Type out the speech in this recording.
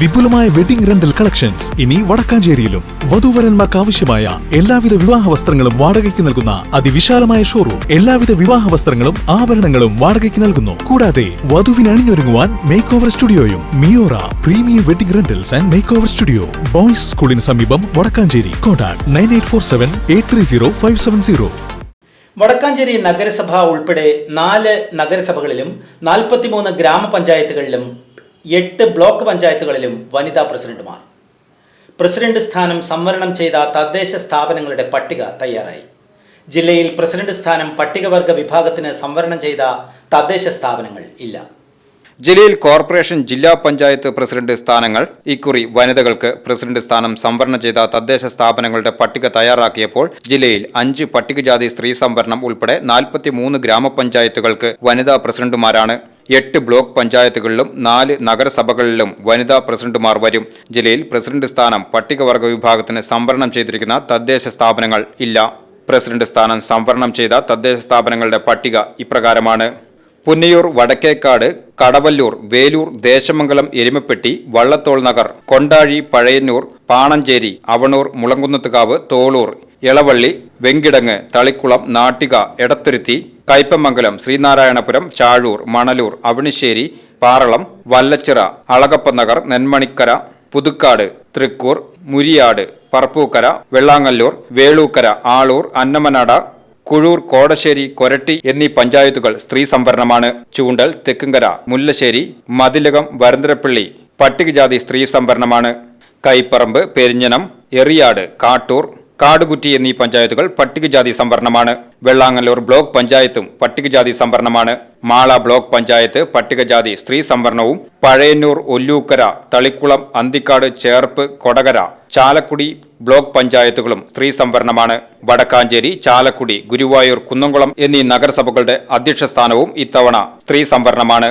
വിപുലമായ wedding rental collections ഇനി വടക്കാഞ്ചേരിയിലും വധൂവരന്മാർക്ക് ആവശ്യമായ എല്ലാവിധ വിവാഹ വസ്ത്രങ്ങളും വാടകയ്ക്ക് നൽകുന്ന അതിവിശാലമായ ഷോറൂം എല്ലാവിധ വിവാഹ വസ്ത്രങ്ങളും ആഭരണങ്ങളും വാടകയ്ക്ക് നൽകുന്നു. കൂടാതെ വധുവിന് അണിഞ്ഞൊരുങ്ങുവാൻ make over സ്റ്റുഡിയോയും Miora premium wedding rentals and make over studio boys സ്കൂളിന് സമീപം Vadakkancherry. Contact nine eight four seven eight three zero five seven zero Vadakkancherry നഗരസഭ ഉൾപ്പെടെ നാല് നഗരസഭകളിലും നാൽപ്പത്തിമൂന്ന് ഗ്രാമപഞ്ചായത്തുകളിലും എട്ട് ബ്ലോക്ക് പഞ്ചായത്തുകളിലും വനിതാ പ്രസിഡന്റുമാർ. പ്രസിഡന്റ് സ്ഥാനം സംവരണം ചെയ്ത തദ്ദേശ സ്ഥാപനങ്ങളുടെ പട്ടിക തയ്യാറായി. ജില്ലയിൽ പ്രസിഡന്റ് സ്ഥാനം പട്ടികവർഗ വിഭാഗത്തിന് സംവരണം ചെയ്ത തദ്ദേശ സ്ഥാപനങ്ങൾ ഇല്ല. ജില്ലയിൽ കോർപ്പറേഷൻ ജില്ലാ പഞ്ചായത്ത് പ്രസിഡന്റ് സ്ഥാനങ്ങൾ ഇക്കുറി വനിതകൾക്ക് പ്രസിഡന്റ് സ്ഥാനം സംവരണം ചെയ്ത തദ്ദേശ സ്ഥാപനങ്ങളുടെ പട്ടിക തയ്യാറാക്കിയപ്പോൾ ജില്ലയിൽ അഞ്ച് പട്ടികജാതി സ്ത്രീ സംവരണം ഉൾപ്പെടെ നാൽപ്പത്തിമൂന്ന് ഗ്രാമപഞ്ചായത്തുകൾക്ക് വനിതാ പ്രസിഡന്റുമാരാണ് എട്ട് ബ്ലോക്ക് പഞ്ചായത്തുകളിലും നാല് നഗരസഭകളിലും വനിതാ പ്രസിഡന്റുമാർ വരും. ജില്ലയിൽ പ്രസിഡന്റ് സ്ഥാനം പട്ടികവർഗ വിഭാഗത്തിന് സംവരണം ചെയ്തിരിക്കുന്ന തദ്ദേശ സ്ഥാപനങ്ങൾ ഇല്ല. പ്രസിഡന്റ് സ്ഥാനം സംവരണം ചെയ്ത തദ്ദേശ സ്ഥാപനങ്ങളുടെ പട്ടിക ഇപ്രകാരമാണ്. പുന്നയൂർ വടക്കേക്കാട് കടവല്ലൂർ വേലൂർ ദേശമംഗലം എരുമപ്പെട്ടി വള്ളത്തോൾ നഗർ കൊണ്ടാഴി പഴയന്നൂർ പാണഞ്ചേരി അവണൂർ മുളങ്കുന്നത്തുകാവ് തോളൂർ ഇളവള്ളി വെങ്കിടങ്ങ് തളിക്കുളം നാട്ടിക എടത്തുരുത്തി കയ്പമംഗലം ശ്രീനാരായണപുരം ചാഴൂർ മണലൂർ അവണിശ്ശേരി പാറളം വല്ലച്ചിറ അളകപ്പനഗർ നെന്മണിക്കര പുതുക്കാട് തൃക്കൂർ മുരിയാട് പറപ്പൂക്കര വെള്ളാങ്ങല്ലൂർ വേളൂക്കര ആളൂർ അന്നമനട കുഴൂർ കോടശ്ശേരി കൊരട്ടി എന്നീ പഞ്ചായത്തുകൾ സ്ത്രീ സംവരണമാണ്. ചൂണ്ടൽ തെക്കുംകര മുല്ലശ്ശേരി മതിലകം വരന്തരപ്പള്ളി പട്ടികജാതി സ്ത്രീ സംവരണമാണ്. കൈപ്പറമ്പ് പെരിഞ്ഞനം എറിയാട് കാട്ടൂർ കാടുകുറ്റി എന്നീ പഞ്ചായത്തുകൾ പട്ടികജാതി സംവരണമാണ്. വെള്ളാങ്ങല്ലൂർ ബ്ലോക്ക് പഞ്ചായത്തും പട്ടികജാതി സംവരണമാണ്. മാള ബ്ലോക്ക് പഞ്ചായത്ത് പട്ടികജാതി സ്ത്രീ സംവരണവും പഴയന്നൂർ ഒല്ലൂക്കര തളിക്കുളം അന്തിക്കാട് ചേർപ്പ് കൊടകര ചാലക്കുടി ബ്ലോക്ക് പഞ്ചായത്തുകളും സ്ത്രീ സംവരണമാണ്. വടക്കാഞ്ചേരി ചാലക്കുടി ഗുരുവായൂർ കുന്നംകുളം എന്നീ നഗരസഭകളുടെ അധ്യക്ഷ സ്ഥാനവും ഇത്തവണ സ്ത്രീ സംവരണമാണ്.